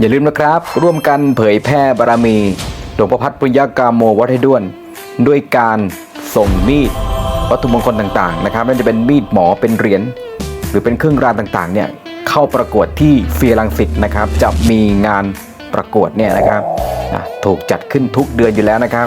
อย่าลืมนะครับ ร่วมกันเผยแพร่บารมีหลวงพ่อพัดปุญญากามโมวัดให้ด้วน ด้วยการส่งมีดวัตถุมงคลต่างๆนะครับไม่ว่าจะเป็นมีดหมอเป็นเหรียญหรือเป็นเครื่องรางต่างๆเนี่ยเข้าประกวดที่เฟียรังสิตนะครับจะมีงานประกวดเนี่ยนะครับถูกจัดขึ้นทุกเดือนอยู่แล้วนะครับ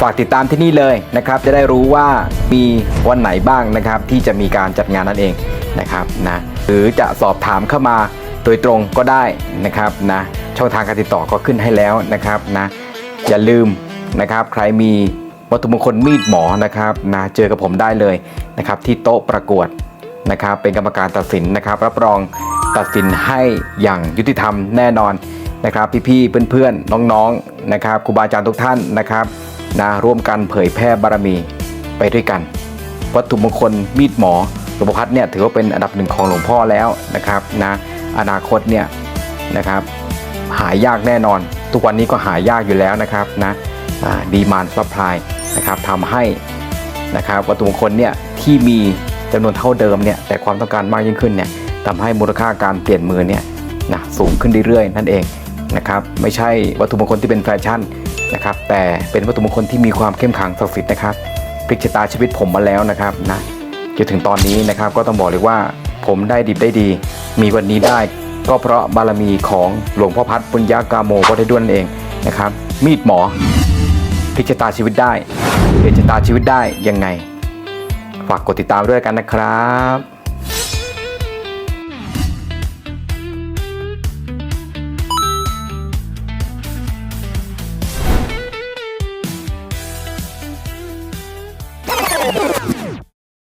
ฝากติดตามที่นี่เลยนะครับ จะได้รู้ว่ามีวันไหนบ้างนะครับที่จะมีการจัดงานนั่นเองนะครับนะหรือจะสอบถามเข้ามา โดยตรงก็ได้นะครับนะช่องทางการติดต่อก็ขึ้นให้แล้วนะครับนะอย่าลืมนะครับใครมีวัตถุมงคลมีดหมอนะครับนะเจอกับผมได้เลยนะครับที่โต๊ะประกวดนะครับเป็นกรรมการตัดสินนะครับ รับรองตัดสินให้อย่างยุติธรรมแน่นอนนะครับ พี่ๆเพื่อนๆน้องๆนะครับครูบาอาจารย์ทุกท่านนะครับนะร่วมกันเผยแพร่บารมีไปด้วยกัน วัตถุมงคลมีดหมอหลวงพ่อพัดเนี่ยถือว่าเป็นอันดับหนึ่งของหลวงพ่อแล้วนะครับนะ อนาคตเนี่ยนะครับหายากแน่นอน ทุกวันนี้ก็หายากอยู่แล้วนะครับนะดีมานซัพพลายนะครับทำให้นะครับวัตถุมงคลเนี่ยที่มีจำนวนเท่าเดิมเนี่ยแต่ความต้องการมากยิ่งขึ้นเนี่ยทำให้มูลค่าการเปลี่ยนมือเนี่ยนะสูงขึ้นเรื่อยๆ นั่นเองนะครับไม่ใช่วัตถุมงคลที่เป็นแฟชั่นนะครับแต่เป็นวัตถุมงคลที่มีความเข้มขังศักดิ์สิทธิ์นะครับพลิกชะตาชีวิตผมมาแล้วนะครับนะจนถึงตอนนี้นะครับก็ต้องบอกเลยว่า ผมได้ดิบได้ดี มีวันนี้ได้ ก็เพราะบารมีของหลวงพ่อพัดปุญญากาโมวัดด้วนเองนะครับ มีดหมอพิกชะตาชีวิตได้เปลี่ยนตาชีวิตได้ยังไง ฝากกดติดตามด้วยกันนะครับ